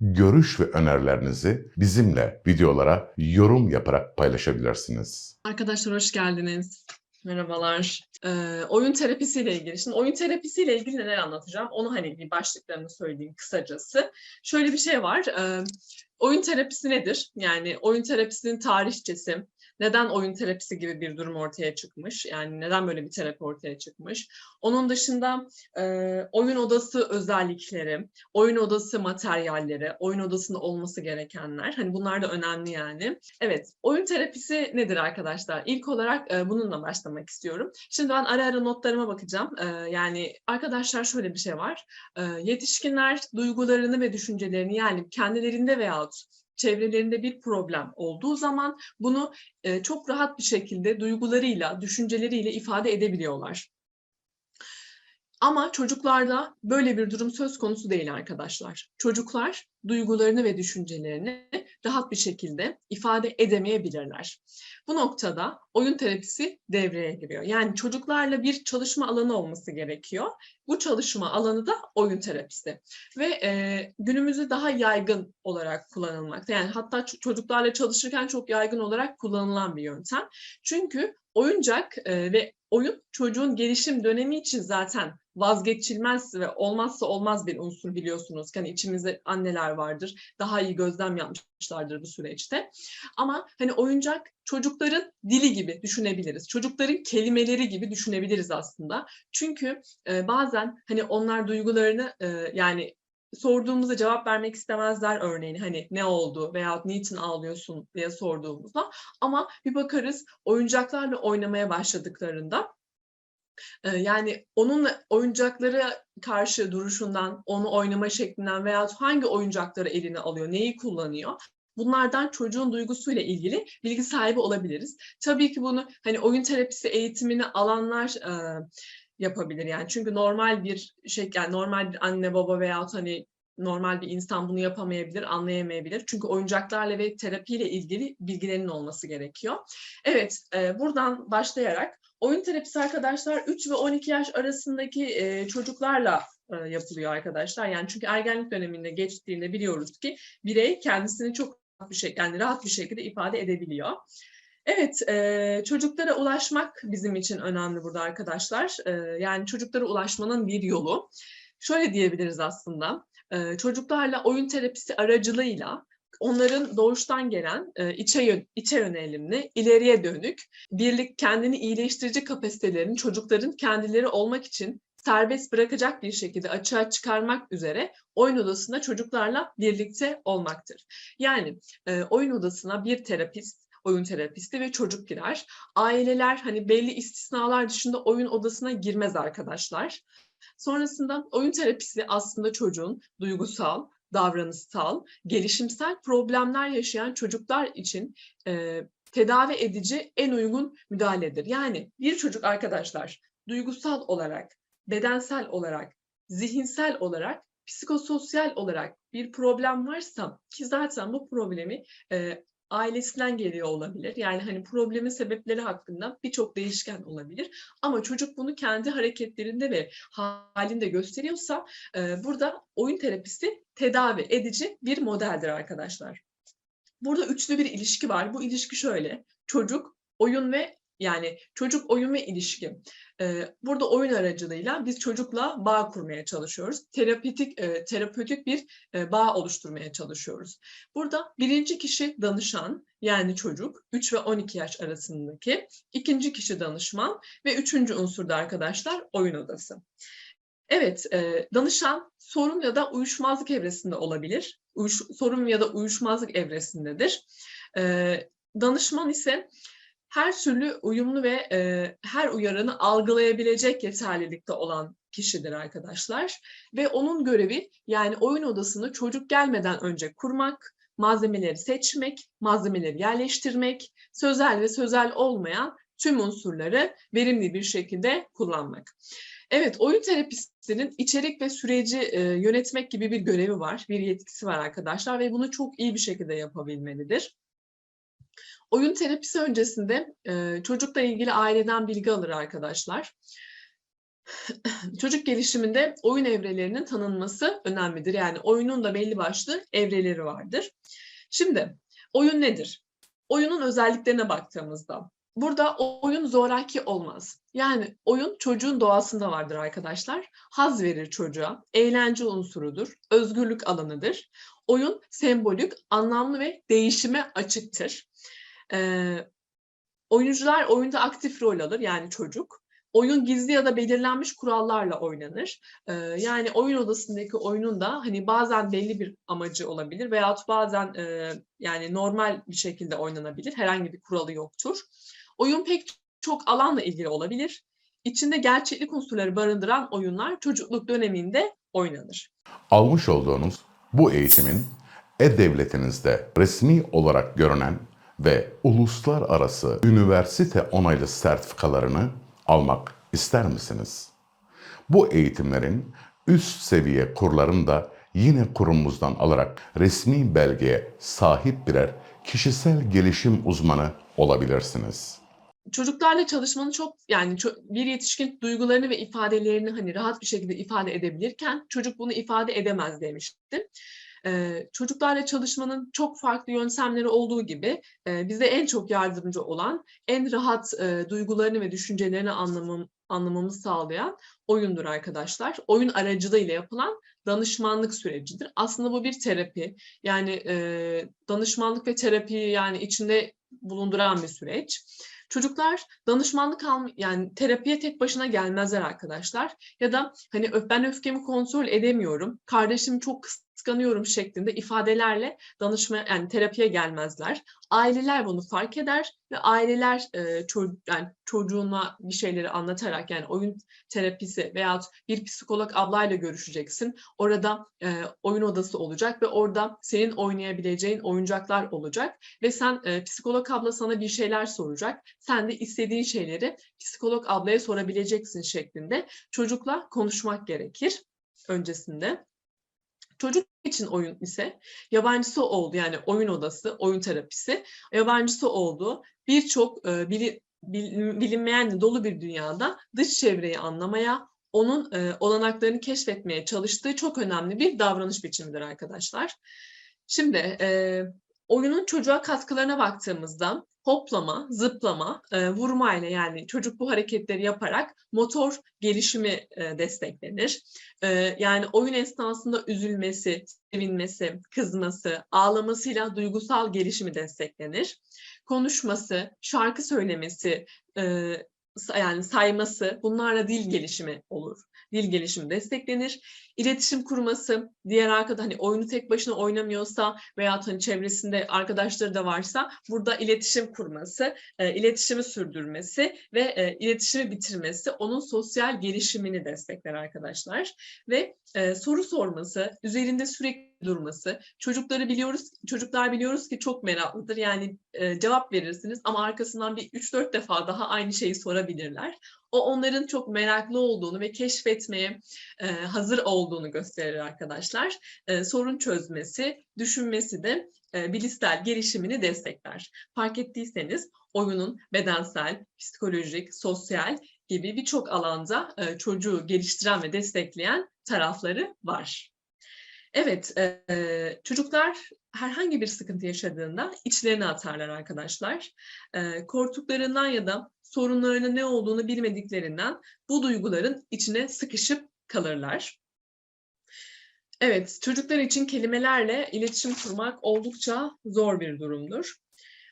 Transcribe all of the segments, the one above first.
görüş ve önerilerinizi bizimle videolara yorum yaparak paylaşabilirsiniz. Arkadaşlar hoş geldiniz. Merhabalar. Ee, oyun terapisiyle ilgili. Şimdi oyun terapisiyle ilgili neler anlatacağım? Onu hani bir başlıklarını söyleyeyim kısacası. Şöyle bir şey var. Ee, oyun terapisi nedir? Yani oyun terapisinin tarihçesi, neden oyun terapisi gibi bir durum ortaya çıkmış? Yani neden böyle bir terapi ortaya çıkmış? Onun dışında e, oyun odası özellikleri, oyun odası materyalleri, oyun odasında olması gerekenler. Hani bunlar da önemli yani. Evet, oyun terapisi nedir arkadaşlar? İlk olarak e, bununla başlamak istiyorum. Şimdi ben ara ara notlarıma bakacağım. E, yani arkadaşlar şöyle bir şey var. E, yetişkinler duygularını ve düşüncelerini yani kendilerinde veyahut çevrelerinde bir problem olduğu zaman bunu çok rahat bir şekilde duygularıyla, düşünceleriyle ifade edebiliyorlar. Ama çocuklarda böyle bir durum söz konusu değil arkadaşlar. Çocuklar duygularını ve düşüncelerini rahat bir şekilde ifade edemeyebilirler. Bu noktada oyun terapisi devreye giriyor. Yani çocuklarla bir çalışma alanı olması gerekiyor. Bu çalışma alanı da oyun terapisi. Ve e, günümüzde daha yaygın olarak kullanılmakta. Yani hatta çocuklarla çalışırken çok yaygın olarak kullanılan bir yöntem. Çünkü oyuncak e, ve oyun çocuğun gelişim dönemi için zaten vazgeçilmez ve olmazsa olmaz bir unsur biliyorsunuz. Yani içimizde anneler vardır. Daha iyi gözlem yapmışlardır bu süreçte. Ama hani oyuncak çocukların dili gibi düşünebiliriz. Çocukların kelimeleri gibi düşünebiliriz aslında. Çünkü e, bazen hani onlar duygularını e, yani sorduğumuzda cevap vermek istemezler örneğin hani ne oldu veya niçin ağlıyorsun diye sorduğumuzda ama bir bakarız oyuncaklarla oynamaya başladıklarında yani onunla oyuncaklara karşı duruşundan, onu oynama şeklinden veya hangi oyuncakları eline alıyor, neyi kullanıyor bunlardan çocuğun duygusuyla ilgili bilgi sahibi olabiliriz. Tabii ki bunu hani oyun terapisi eğitimini alanlar e, yapabilir yani çünkü normal bir şey yani normal bir anne baba veya hani normal bir insan bunu yapamayabilir, anlayamayabilir. Çünkü oyuncaklarla ve terapiyle ilgili bilgilerinin olması gerekiyor. Evet, e, buradan başlayarak oyun terapisi arkadaşlar 3 ve 12 yaş arasındaki e, çocuklarla e, yapılıyor arkadaşlar. Yani çünkü ergenlik döneminde geçtiğinde biliyoruz ki birey kendisini çok rahat bir şekilde, yani rahat bir şekilde ifade edebiliyor. Evet, e, çocuklara ulaşmak bizim için önemli burada arkadaşlar. E, yani çocuklara ulaşmanın bir yolu. Şöyle diyebiliriz aslında. E, çocuklarla oyun terapisi aracılığıyla onların doğuştan gelen e, içe, içe yönelimli, ileriye dönük, birlik kendini iyileştirici kapasitelerini çocukların kendileri olmak için serbest bırakacak bir şekilde açığa çıkarmak üzere oyun odasında çocuklarla birlikte olmaktır. Yani e, oyun odasına bir terapist, oyun terapisti ve çocuk girer. Aileler hani belli istisnalar dışında oyun odasına girmez arkadaşlar. Sonrasında oyun terapisi aslında çocuğun duygusal, davranışsal, gelişimsel problemler yaşayan çocuklar için e, tedavi edici en uygun müdahaledir. Yani bir çocuk arkadaşlar duygusal olarak, bedensel olarak, zihinsel olarak, psikososyal olarak bir problem varsa ki zaten bu problemi e, ailesinden geliyor olabilir. Yani hani problemin sebepleri hakkında birçok değişken olabilir. Ama çocuk bunu kendi hareketlerinde ve halinde gösteriyorsa e, burada oyun terapisi tedavi edici bir modeldir arkadaşlar. Burada üçlü bir ilişki var. Bu ilişki şöyle. Çocuk, oyun ve yani çocuk, oyun ve ilişki. Burada oyun aracılığıyla biz çocukla bağ kurmaya çalışıyoruz. Terapetik, terapötik bir bağ oluşturmaya çalışıyoruz. Burada birinci kişi danışan yani çocuk 3 ve 12 yaş arasındaki. ikinci kişi danışman ve üçüncü unsur da arkadaşlar oyun odası. Evet, danışan sorun ya da uyuşmazlık evresinde olabilir. Uyuş, sorun ya da uyuşmazlık evresindedir. Danışman ise her türlü uyumlu ve e, her uyaranı algılayabilecek yeterlilikte olan kişidir arkadaşlar. Ve onun görevi yani oyun odasını çocuk gelmeden önce kurmak, malzemeleri seçmek, malzemeleri yerleştirmek, sözel ve sözel olmayan tüm unsurları verimli bir şekilde kullanmak. Evet, oyun terapistinin içerik ve süreci e, yönetmek gibi bir görevi var, bir yetkisi var arkadaşlar ve bunu çok iyi bir şekilde yapabilmelidir. Oyun terapisi öncesinde e, çocukla ilgili aileden bilgi alır arkadaşlar. Çocuk gelişiminde oyun evrelerinin tanınması önemlidir. Yani oyunun da belli başlı evreleri vardır. Şimdi oyun nedir? Oyunun özelliklerine baktığımızda burada oyun zoraki olmaz. Yani oyun çocuğun doğasında vardır arkadaşlar. Haz verir çocuğa, eğlence unsurudur, özgürlük alanıdır. Oyun sembolik, anlamlı ve değişime açıktır. Ee, oyuncular oyunda aktif rol alır yani çocuk. Oyun gizli ya da belirlenmiş kurallarla oynanır. Ee, yani oyun odasındaki oyunun da hani bazen belli bir amacı olabilir veyahut bazen e, yani normal bir şekilde oynanabilir. Herhangi bir kuralı yoktur. Oyun pek çok alanla ilgili olabilir. İçinde gerçeklik unsurları barındıran oyunlar çocukluk döneminde oynanır. Almış olduğunuz bu eğitimin e-devletinizde resmi olarak görünen ve uluslararası üniversite onaylı sertifikalarını almak ister misiniz? Bu eğitimlerin üst seviye kurlarını da yine kurumumuzdan alarak resmi belgeye sahip birer kişisel gelişim uzmanı olabilirsiniz. çocuklarla çalışmanın çok yani bir yetişkin duygularını ve ifadelerini hani rahat bir şekilde ifade edebilirken çocuk bunu ifade edemez demiştim. Çocuklarla çalışmanın çok farklı yöntemleri olduğu gibi e, bize en çok yardımcı olan, en rahat duygularını ve düşüncelerini anlamam, anlamamızı sağlayan oyundur arkadaşlar. Oyun aracılığıyla yapılan danışmanlık sürecidir. Aslında bu bir terapi. Yani danışmanlık ve terapiyi yani içinde bulunduran bir süreç. Çocuklar danışmanlık al yani terapiye tek başına gelmezler arkadaşlar. Ya da hani "Öf- ben öfkemi kontrol edemiyorum, kardeşimi çok kıskanıyorum şeklinde ifadelerle danışma yani terapiye gelmezler. Aileler bunu fark eder ve aileler e, ço- yani çocuğuna bir şeyleri anlatarak yani oyun terapisi veyahut bir psikolog ablayla görüşeceksin. Orada e, oyun odası olacak ve orada senin oynayabileceğin oyuncaklar olacak ve sen e, psikolog abla sana bir şeyler soracak. Sen de istediğin şeyleri psikolog ablaya sorabileceksin şeklinde çocukla konuşmak gerekir öncesinde. Çocuk için oyun ise yabancısı oldu yani oyun odası, oyun terapisi yabancısı olduğu birçok e, bili- bil- bilinmeyenle dolu bir dünyada dış çevreyi anlamaya, onun e, olanaklarını keşfetmeye çalıştığı çok önemli bir davranış biçimidir arkadaşlar. Şimdi e, oyunun çocuğa katkılarına baktığımızda hoplama, zıplama, e, vurma ile yani çocuk bu hareketleri yaparak motor gelişimi e, desteklenir. E, yani oyun esnasında üzülmesi, sevinmesi, kızması, ağlamasıyla duygusal gelişimi desteklenir. Konuşması, şarkı söylemesi, e, yani sayması bunlarla dil gelişimi olur. Dil gelişimi desteklenir. İletişim kurması, diğer arkada hani oyunu tek başına oynamıyorsa veya hani çevresinde arkadaşları da varsa burada iletişim kurması, e, iletişimi sürdürmesi ve e, iletişimi bitirmesi onun sosyal gelişimini destekler arkadaşlar. Ve e, soru sorması, üzerinde sürekli durması. Çocukları biliyoruz, çocuklar biliyoruz ki çok meraklıdır. Yani e, cevap verirsiniz ama arkasından bir 3-4 defa daha aynı şeyi sorabilirler. O onların çok meraklı olduğunu ve keşfetmeye e, hazır olduğunu gösterir arkadaşlar. E, sorun çözmesi, düşünmesi de e, bilişsel gelişimini destekler. Fark ettiyseniz oyunun bedensel, psikolojik, sosyal gibi birçok alanda e, çocuğu geliştiren ve destekleyen tarafları var. Evet, e, çocuklar herhangi bir sıkıntı yaşadığında içlerine atarlar arkadaşlar. E, korktuklarından ya da sorunlarının ne olduğunu bilmediklerinden bu duyguların içine sıkışıp kalırlar. Evet, çocuklar için kelimelerle iletişim kurmak oldukça zor bir durumdur.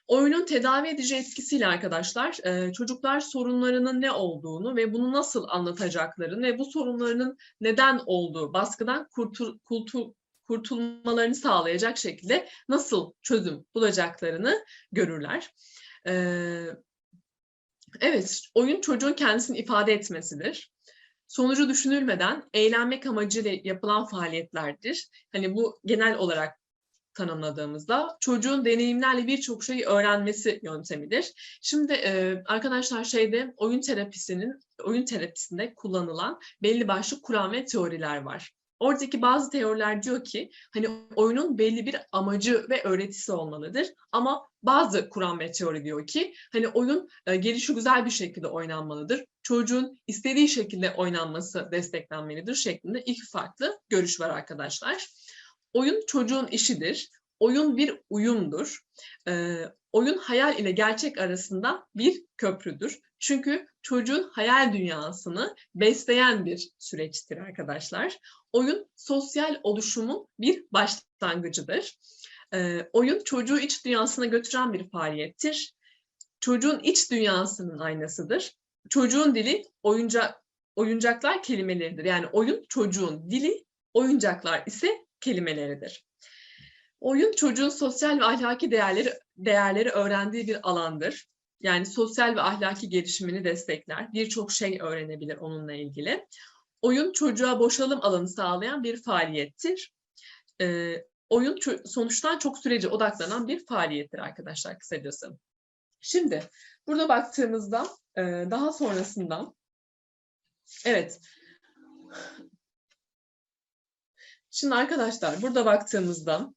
Oyunun tedavi edici etkisiyle arkadaşlar, e, çocuklar sorunlarının ne olduğunu ve bunu nasıl anlatacaklarını ve bu sorunlarının neden olduğu baskıdan kurtul, kurtul, kurtulmalarını sağlayacak şekilde nasıl çözüm bulacaklarını görürler. Ee, Evet, oyun çocuğun kendisini ifade etmesidir. Sonucu düşünülmeden eğlenmek amacıyla yapılan faaliyetlerdir. Hani bu genel olarak tanımladığımızda çocuğun deneyimlerle birçok şeyi öğrenmesi yöntemidir. Şimdi e, arkadaşlar şeyde oyun terapisinin oyun terapisinde kullanılan belli başlı kuram ve teoriler var. Oradaki bazı teoriler diyor ki hani oyunun belli bir amacı ve öğretisi olmalıdır. Ama bazı kuram ve teori diyor ki hani oyun e, gelişi güzel bir şekilde oynanmalıdır. Çocuğun istediği şekilde oynanması desteklenmelidir şeklinde iki farklı görüş var arkadaşlar. Oyun çocuğun işidir. Oyun bir uyumdur. Ee, oyun hayal ile gerçek arasında bir köprüdür. Çünkü çocuğun hayal dünyasını besleyen bir süreçtir arkadaşlar. Oyun sosyal oluşumun bir başlangıcıdır. Ee, oyun çocuğu iç dünyasına götüren bir faaliyettir. Çocuğun iç dünyasının aynasıdır. Çocuğun dili oyuncak oyuncaklar kelimeleridir. Yani oyun çocuğun dili, oyuncaklar ise kelimeleridir. Oyun çocuğun sosyal ve ahlaki değerleri değerleri öğrendiği bir alandır. Yani sosyal ve ahlaki gelişimini destekler. Birçok şey öğrenebilir onunla ilgili. Oyun çocuğa boşalım alanı sağlayan bir faaliyettir. Ee, oyun sonuçtan çok sürece odaklanan bir faaliyettir arkadaşlar kısacası. Şimdi burada baktığımızda e, daha sonrasından evet Şimdi arkadaşlar burada baktığımızda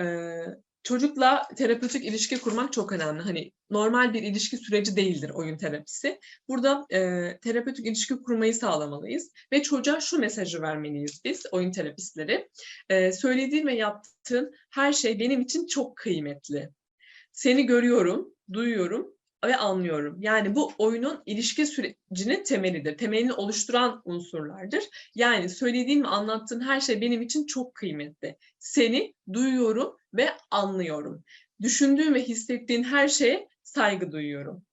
e, çocukla terapötik ilişki kurmak çok önemli. Hani normal bir ilişki süreci değildir oyun terapisi. Burada e, terapötik ilişki kurmayı sağlamalıyız ve çocuğa şu mesajı vermeliyiz biz oyun terapistleri. E, söylediğin ve yaptığın her şey benim için çok kıymetli. Seni görüyorum, duyuyorum ve anlıyorum. Yani bu oyunun ilişki sürecinin temelidir. Temelini oluşturan unsurlardır. Yani söylediğin ve anlattığın her şey benim için çok kıymetli. Seni duyuyorum ve anlıyorum. Düşündüğün ve hissettiğin her şeye saygı duyuyorum.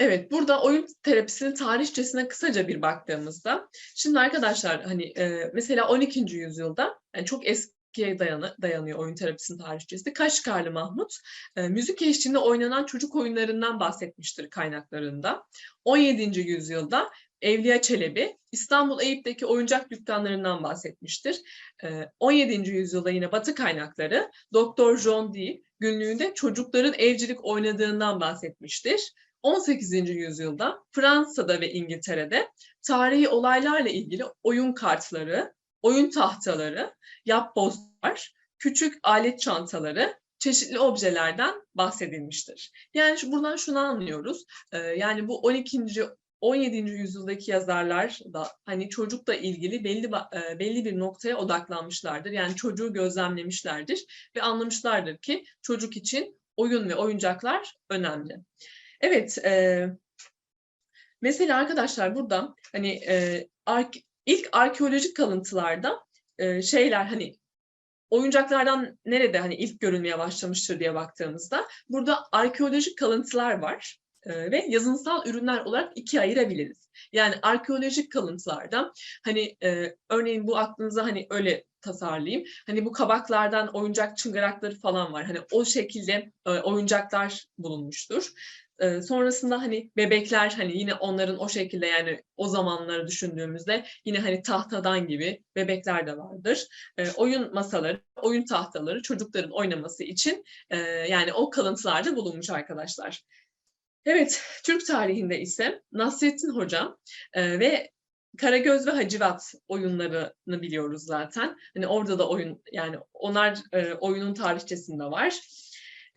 Evet, burada oyun terapisinin tarihçesine kısaca bir baktığımızda, şimdi arkadaşlar hani e, mesela 12. yüzyılda yani çok eski eskiye dayanı, dayanıyor oyun terapisinin tarihçesi. Kaşgarlı Mahmut, e, müzik eşliğinde oynanan çocuk oyunlarından bahsetmiştir kaynaklarında. 17. yüzyılda Evliya Çelebi, İstanbul Eyüp'teki oyuncak dükkanlarından bahsetmiştir. E, 17. yüzyılda yine Batı kaynakları Doktor John Dee günlüğünde çocukların evcilik oynadığından bahsetmiştir. 18. yüzyılda Fransa'da ve İngiltere'de tarihi olaylarla ilgili oyun kartları, oyun tahtaları, yapbozlar, küçük alet çantaları, çeşitli objelerden bahsedilmiştir. Yani buradan şunu anlıyoruz. Ee, yani bu 12. 17. yüzyıldaki yazarlar da hani çocukla ilgili belli e, belli bir noktaya odaklanmışlardır. Yani çocuğu gözlemlemişlerdir ve anlamışlardır ki çocuk için oyun ve oyuncaklar önemli. Evet, e, mesela arkadaşlar burada hani e, ilk arkeolojik kalıntılarda e, şeyler hani oyuncaklardan nerede hani ilk görülmeye başlamıştır diye baktığımızda burada arkeolojik kalıntılar var e, ve yazınsal ürünler olarak ikiye ayırabiliriz. Yani arkeolojik kalıntılarda hani e, örneğin bu aklınıza hani öyle tasarlayayım. Hani bu kabaklardan oyuncak çıngırakları falan var. Hani o şekilde e, oyuncaklar bulunmuştur. E, sonrasında hani bebekler hani yine onların o şekilde yani o zamanları düşündüğümüzde yine hani tahtadan gibi bebekler de vardır. E, oyun masaları, oyun tahtaları çocukların oynaması için e, yani o kalıntılarda bulunmuş arkadaşlar. Evet, Türk tarihinde ise Nasrettin Hoca e, ve Karagöz ve Hacivat oyunlarını biliyoruz zaten. Hani orada da oyun yani onlar e, oyunun tarihçesinde var.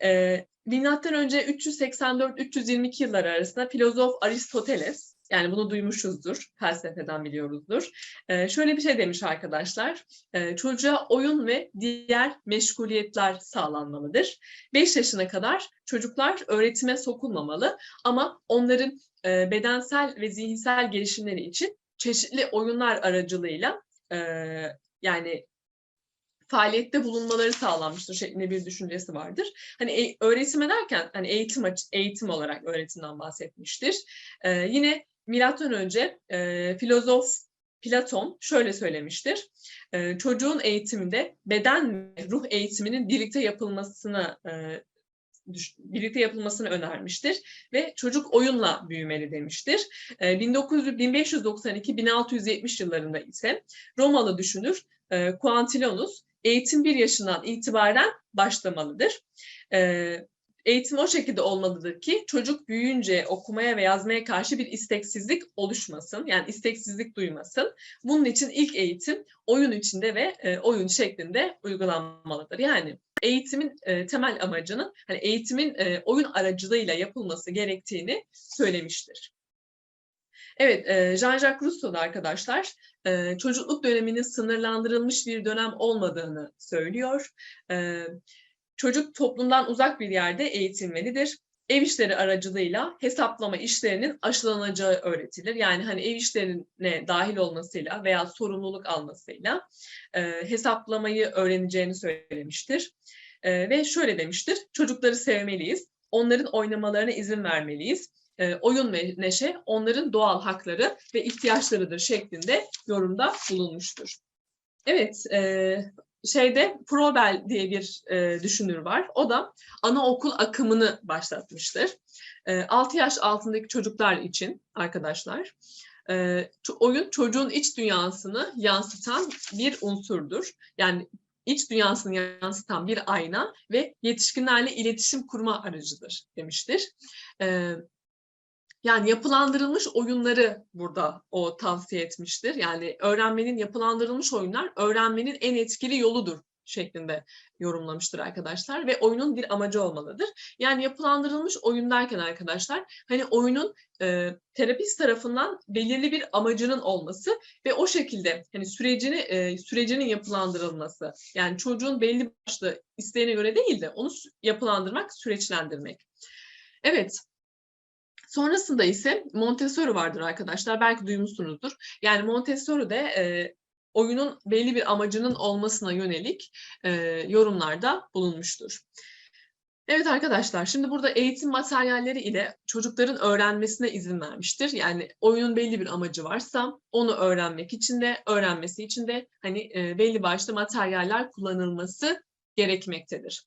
E, Milattan önce 384-322 yılları arasında filozof Aristoteles yani bunu duymuşuzdur, felsefeden biliyoruzdur. Ee, şöyle bir şey demiş arkadaşlar, ee, çocuğa oyun ve diğer meşguliyetler sağlanmalıdır. 5 yaşına kadar çocuklar öğretime sokulmamalı ama onların e, bedensel ve zihinsel gelişimleri için çeşitli oyunlar aracılığıyla e, yani faaliyette bulunmaları sağlanmıştır şeklinde bir düşüncesi vardır. Hani e, öğretim ederken hani eğitim eğitim olarak öğretimden bahsetmiştir. Ee, yine milattan önce e, filozof Platon şöyle söylemiştir. E, çocuğun eğitiminde beden ve ruh eğitiminin birlikte yapılmasını e, birlikte yapılmasını önermiştir ve çocuk oyunla büyümeli demiştir. E, 1900 1592-1670 yıllarında ise Romalı düşünür e, Quantilinus eğitim bir yaşından itibaren başlamalıdır. E, eğitim o şekilde olmalıdır ki çocuk büyüyünce okumaya ve yazmaya karşı bir isteksizlik oluşmasın. Yani isteksizlik duymasın. Bunun için ilk eğitim oyun içinde ve e, oyun şeklinde uygulanmalıdır. Yani eğitimin e, temel amacının hani eğitimin e, oyun aracılığıyla yapılması gerektiğini söylemiştir. Evet, Jean-Jacques Rousseau da arkadaşlar çocukluk döneminin sınırlandırılmış bir dönem olmadığını söylüyor. Çocuk toplumdan uzak bir yerde eğitilmelidir. Ev işleri aracılığıyla hesaplama işlerinin aşılanacağı öğretilir. Yani hani ev işlerine dahil olmasıyla veya sorumluluk almasıyla hesaplamayı öğreneceğini söylemiştir. Ve şöyle demiştir, çocukları sevmeliyiz, onların oynamalarına izin vermeliyiz. E, oyun ve neşe onların doğal hakları ve ihtiyaçlarıdır şeklinde yorumda bulunmuştur. Evet, e, şeyde Froebel diye bir e, düşünür var. O da anaokul akımını başlatmıştır. E, 6 yaş altındaki çocuklar için arkadaşlar e, oyun çocuğun iç dünyasını yansıtan bir unsurdur. Yani iç dünyasını yansıtan bir ayna ve yetişkinlerle iletişim kurma aracıdır demiştir. E, yani yapılandırılmış oyunları burada o tavsiye etmiştir. Yani öğrenmenin yapılandırılmış oyunlar öğrenmenin en etkili yoludur şeklinde yorumlamıştır arkadaşlar ve oyunun bir amacı olmalıdır. Yani yapılandırılmış oyun derken arkadaşlar hani oyunun e, terapist tarafından belirli bir amacının olması ve o şekilde hani sürecini e, sürecinin yapılandırılması. Yani çocuğun belli başlı isteğine göre değil de onu yapılandırmak, süreçlendirmek. Evet, Sonrasında ise Montessori vardır arkadaşlar. Belki duymuşsunuzdur. Yani Montessori de e, oyunun belli bir amacının olmasına yönelik e, yorumlarda bulunmuştur. Evet arkadaşlar, şimdi burada eğitim materyalleri ile çocukların öğrenmesine izin vermiştir. Yani oyunun belli bir amacı varsa onu öğrenmek için de, öğrenmesi için de hani e, belli başlı materyaller kullanılması gerekmektedir.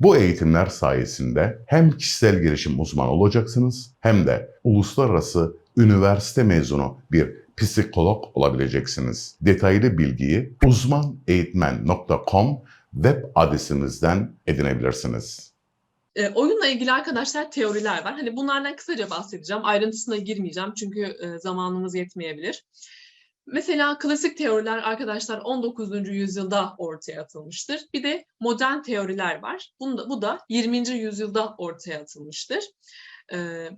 Bu eğitimler sayesinde hem kişisel gelişim uzmanı olacaksınız hem de uluslararası üniversite mezunu bir psikolog olabileceksiniz. Detaylı bilgiyi uzmaneğitmen.com web adresimizden edinebilirsiniz. E, oyunla ilgili arkadaşlar teoriler var. Hani bunlardan kısaca bahsedeceğim. Ayrıntısına girmeyeceğim çünkü e, zamanımız yetmeyebilir. Mesela klasik teoriler arkadaşlar 19. yüzyılda ortaya atılmıştır. Bir de modern teoriler var. Bunda, bu da 20. yüzyılda ortaya atılmıştır. E,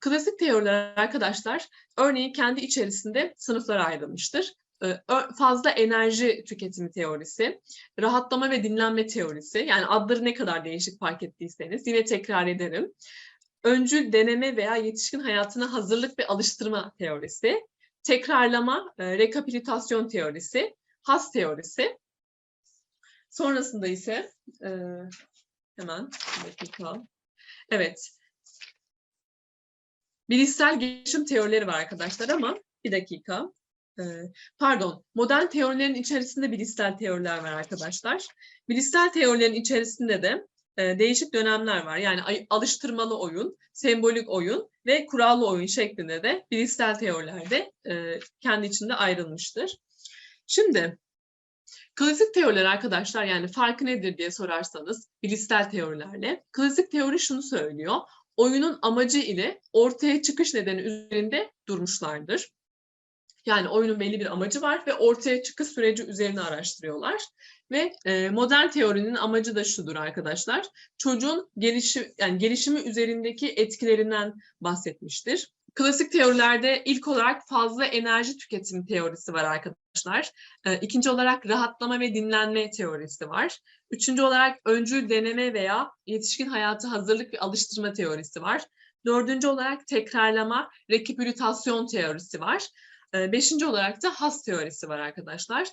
klasik teoriler arkadaşlar örneğin kendi içerisinde sınıflara ayrılmıştır. E, ö- fazla enerji tüketimi teorisi, rahatlama ve dinlenme teorisi. Yani adları ne kadar değişik fark ettiyseniz yine tekrar ederim. Öncül deneme veya yetişkin hayatına hazırlık ve alıştırma teorisi. Tekrarlama, e, rekapitülasyon teorisi, has teorisi. Sonrasında ise e, hemen bir dakika. Evet. Bilişsel gelişim teorileri var arkadaşlar ama bir dakika. Ee, pardon, modern teorilerin içerisinde bilişsel teoriler var arkadaşlar. Bilişsel teorilerin içerisinde de e, değişik dönemler var. Yani alıştırmalı oyun, sembolik oyun ve kurallı oyun şeklinde de bilişsel teorilerde e, kendi içinde ayrılmıştır. Şimdi klasik teoriler arkadaşlar yani farkı nedir diye sorarsanız bilişsel teorilerle. Klasik teori şunu söylüyor. Oyunun amacı ile ortaya çıkış nedeni üzerinde durmuşlardır. Yani oyunun belli bir amacı var ve ortaya çıkış süreci üzerine araştırıyorlar. Ve e, modern teorinin amacı da şudur arkadaşlar. Çocuğun gelişi, yani gelişimi üzerindeki etkilerinden bahsetmiştir. Klasik teorilerde ilk olarak fazla enerji tüketim teorisi var arkadaşlar. E, ikinci olarak rahatlama ve dinlenme teorisi var. Üçüncü olarak öncül deneme veya yetişkin hayatı hazırlık ve alıştırma teorisi var. Dördüncü olarak tekrarlama, rekapitülasyon teorisi var. Ee, Beşinci olarak da has teorisi var arkadaşlar.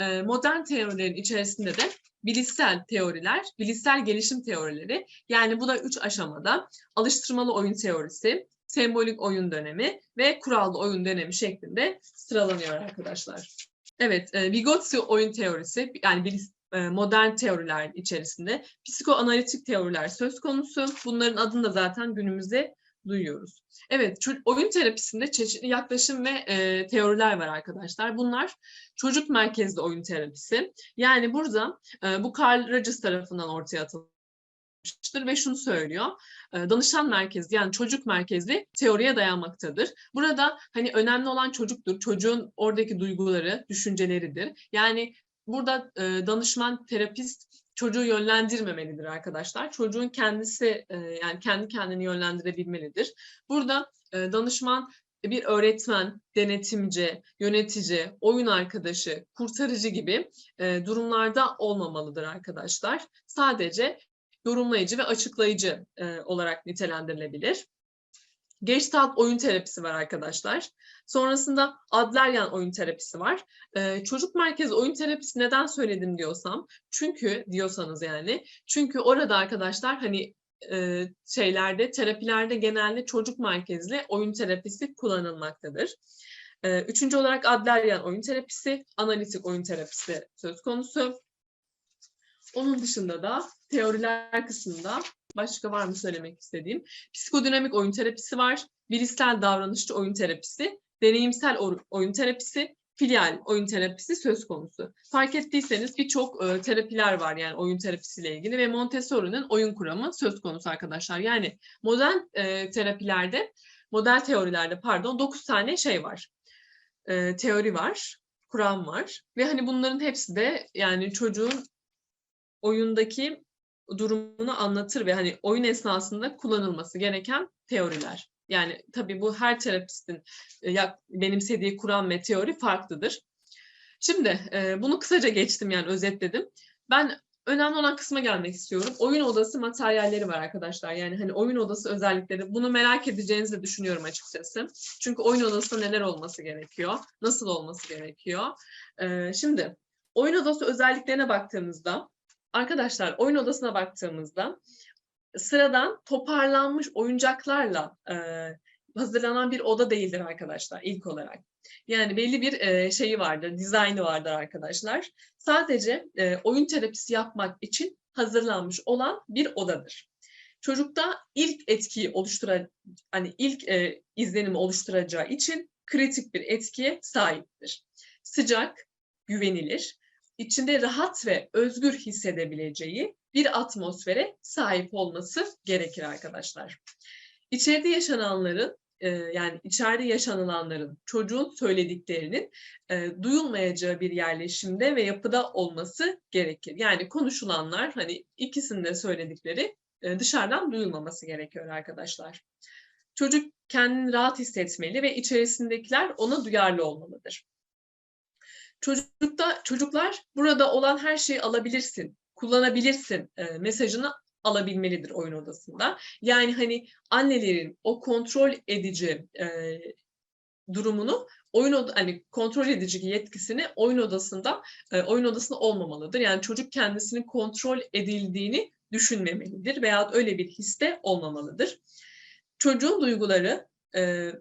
Ee, Modern teorilerin içerisinde de bilişsel teoriler, bilişsel gelişim teorileri yani bu da üç aşamada alıştırmalı oyun teorisi, sembolik oyun dönemi ve kurallı oyun dönemi şeklinde sıralanıyor arkadaşlar. Evet, e, Vygotsky oyun teorisi yani bilis- e, modern teoriler içerisinde psikoanalitik teoriler söz konusu. Bunların adını da zaten günümüzde duyuyoruz. Evet, oyun terapisinde çeşitli yaklaşım ve e, teoriler var arkadaşlar. Bunlar çocuk merkezli oyun terapisi. Yani burada e, bu Carl Rogers tarafından ortaya atılmıştır ve şunu söylüyor. e, danışan merkezli yani çocuk merkezli teoriye dayanmaktadır. Burada hani önemli olan çocuktur. Çocuğun oradaki duyguları, düşünceleridir. Yani burada e, danışman, terapist çocuğu yönlendirmemelidir arkadaşlar. Çocuğun kendisi e, yani kendi kendini yönlendirebilmelidir. Burada e, danışman bir öğretmen, denetimci, yönetici, oyun arkadaşı, kurtarıcı gibi e, durumlarda olmamalıdır arkadaşlar. Sadece yorumlayıcı ve açıklayıcı e, olarak nitelendirilebilir. Gestalt oyun terapisi var arkadaşlar. Sonrasında Adleryan oyun terapisi var. Ee, çocuk merkezi oyun terapisi neden söyledim diyorsam, çünkü diyorsanız yani, çünkü orada arkadaşlar hani e, şeylerde, terapilerde genelde çocuk merkezli oyun terapisi kullanılmaktadır. Ee, üçüncü olarak Adleryan oyun terapisi, analitik oyun terapisi söz konusu. Onun dışında da teoriler kısmında başka var mı söylemek istediğim? Psikodinamik oyun terapisi var, bilişsel davranışçı oyun terapisi, deneyimsel oyun terapisi, filial oyun terapisi söz konusu. Fark ettiyseniz birçok e, terapiler var yani oyun terapisiyle ilgili ve Montessori'nin oyun kuramı söz konusu arkadaşlar. Yani modern e, terapilerde, model teorilerde pardon 9 tane şey var. E, teori var, kuram var ve hani bunların hepsi de yani çocuğun oyundaki durumunu anlatır ve hani oyun esnasında kullanılması gereken teoriler. Yani tabii bu her terapistin e, benimsediği kuram ve teori farklıdır. Şimdi e, bunu kısaca geçtim yani özetledim. Ben önemli olan kısma gelmek istiyorum. Oyun odası materyalleri var arkadaşlar. Yani hani oyun odası özellikleri. Bunu merak edeceğinizi de düşünüyorum açıkçası. Çünkü oyun odasında neler olması gerekiyor? Nasıl olması gerekiyor? E, şimdi oyun odası özelliklerine baktığımızda Arkadaşlar oyun odasına baktığımızda sıradan toparlanmış oyuncaklarla e, hazırlanan bir oda değildir arkadaşlar ilk olarak. Yani belli bir e, şeyi vardır, dizaynı vardır arkadaşlar. Sadece e, oyun terapisi yapmak için hazırlanmış olan bir odadır. Çocukta ilk etkiyi oluşturan, hani ilk e, izlenimi oluşturacağı için kritik bir etkiye sahiptir. Sıcak, güvenilir, içinde rahat ve özgür hissedebileceği bir atmosfere sahip olması gerekir arkadaşlar. İçeride yaşananların e, yani içeride yaşanılanların çocuğun söylediklerinin e, duyulmayacağı bir yerleşimde ve yapıda olması gerekir. Yani konuşulanlar hani ikisinin de söyledikleri e, dışarıdan duyulmaması gerekiyor arkadaşlar. Çocuk kendini rahat hissetmeli ve içerisindekiler ona duyarlı olmalıdır. Çocukta çocuklar burada olan her şeyi alabilirsin, kullanabilirsin e, mesajını alabilmelidir oyun odasında. Yani hani annelerin o kontrol edici e, durumunu oyun oda, hani kontrol edici yetkisini oyun odasında e, oyun odasında olmamalıdır. Yani çocuk kendisinin kontrol edildiğini düşünmemelidir veya öyle bir histe olmamalıdır. Çocuğun duyguları e,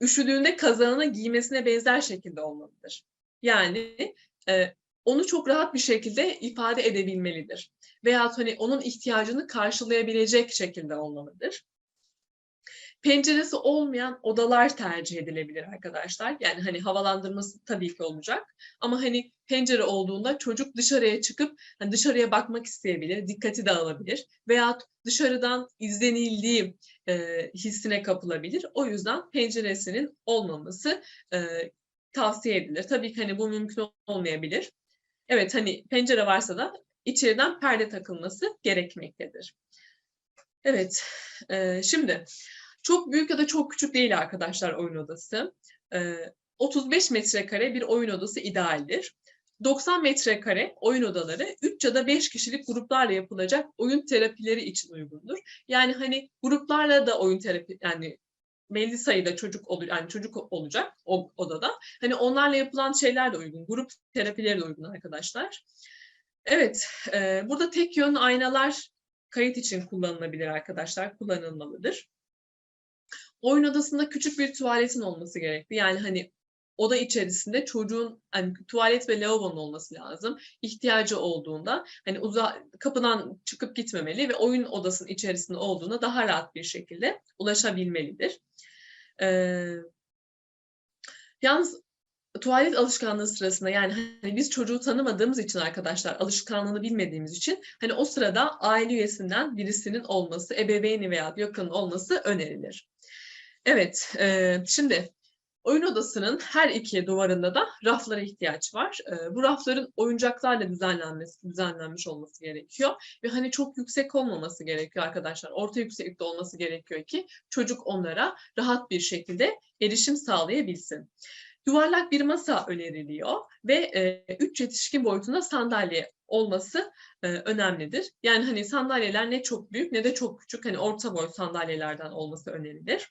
üşüdüğünde kazağını giymesine benzer şekilde olmalıdır. Yani e, onu çok rahat bir şekilde ifade edebilmelidir. Veya hani onun ihtiyacını karşılayabilecek şekilde olmalıdır. Penceresi olmayan odalar tercih edilebilir arkadaşlar. Yani hani havalandırması tabii ki olacak. Ama hani pencere olduğunda çocuk dışarıya çıkıp hani dışarıya bakmak isteyebilir, dikkati dağılabilir. Veya dışarıdan izlenildiği e, hissine kapılabilir. O yüzden penceresinin olmaması e, tavsiye edilir. Tabii ki hani bu mümkün olmayabilir. Evet hani pencere varsa da içeriden perde takılması gerekmektedir. Evet, e, şimdi çok büyük ya da çok küçük değil arkadaşlar oyun odası. E, 35 metrekare bir oyun odası idealdir. 90 metrekare oyun odaları 3 ya da 5 kişilik gruplarla yapılacak oyun terapileri için uygundur. Yani hani gruplarla da oyun terapi yani belli sayıda çocuk olur yani çocuk olacak o odada. Hani onlarla yapılan şeyler de uygun. Grup terapileri de uygun arkadaşlar. Evet, e, burada tek yönlü aynalar kayıt için kullanılabilir arkadaşlar, kullanılmalıdır. Oyun odasında küçük bir tuvaletin olması gerekli. Yani hani oda içerisinde çocuğun hani tuvalet ve lavabonun olması lazım. İhtiyacı olduğunda hani uza kapıdan çıkıp gitmemeli ve oyun odasının içerisinde olduğunda daha rahat bir şekilde ulaşabilmelidir. Ee, yalnız tuvalet alışkanlığı sırasında yani hani biz çocuğu tanımadığımız için arkadaşlar alışkanlığını bilmediğimiz için hani o sırada aile üyesinden birisinin olması, ebeveyni veya yakının olması önerilir. Evet, e, şimdi oyun odasının her iki duvarında da raflara ihtiyaç var. E, bu rafların oyuncaklarla düzenlenmesi, düzenlenmiş olması gerekiyor ve hani çok yüksek olmaması gerekiyor arkadaşlar. Orta yükseklikte olması gerekiyor ki çocuk onlara rahat bir şekilde erişim sağlayabilsin. Yuvarlak bir masa öneriliyor ve 3 yetişkin boyutunda sandalye olması e, önemlidir. Yani hani sandalyeler ne çok büyük ne de çok küçük. Hani orta boy sandalyelerden olması önerilir.